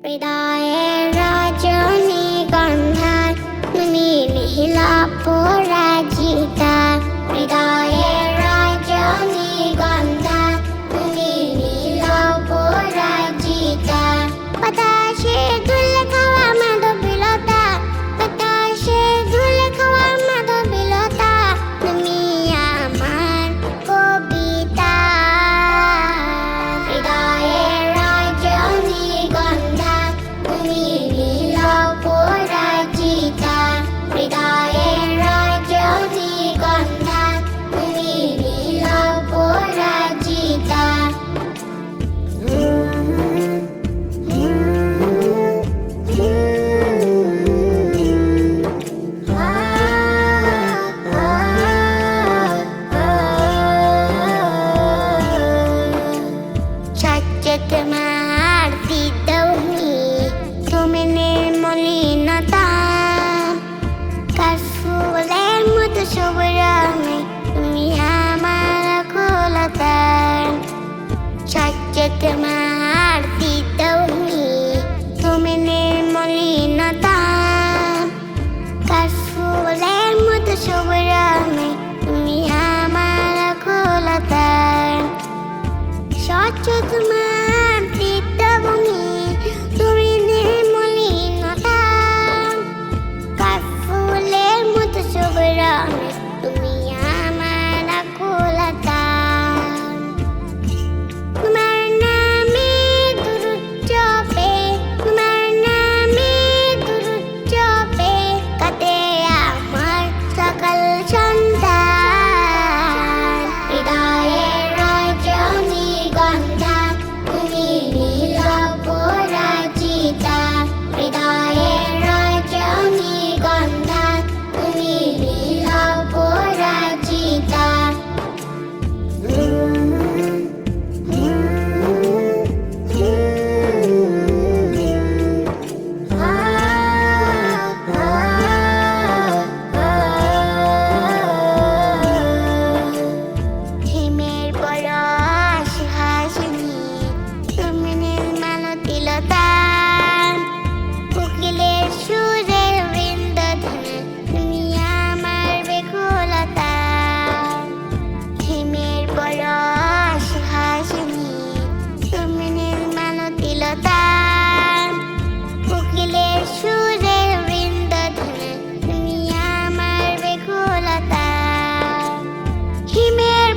হৃদয়ের রজনী গন্ধার তুমি নিহিলা পোরা que amarte y te unir, tú me en el molino.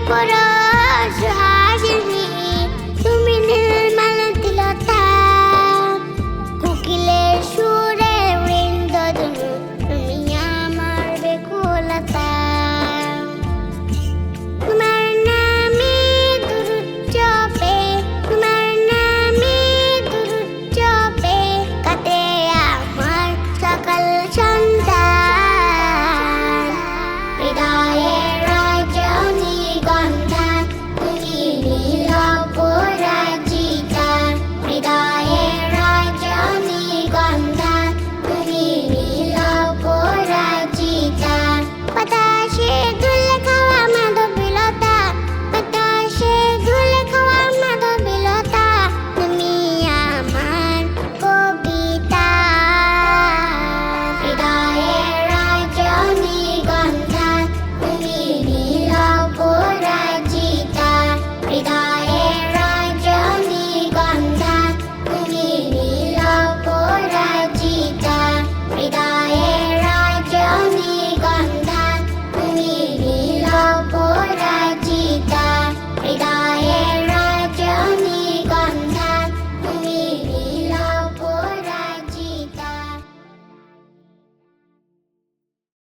অপরাধ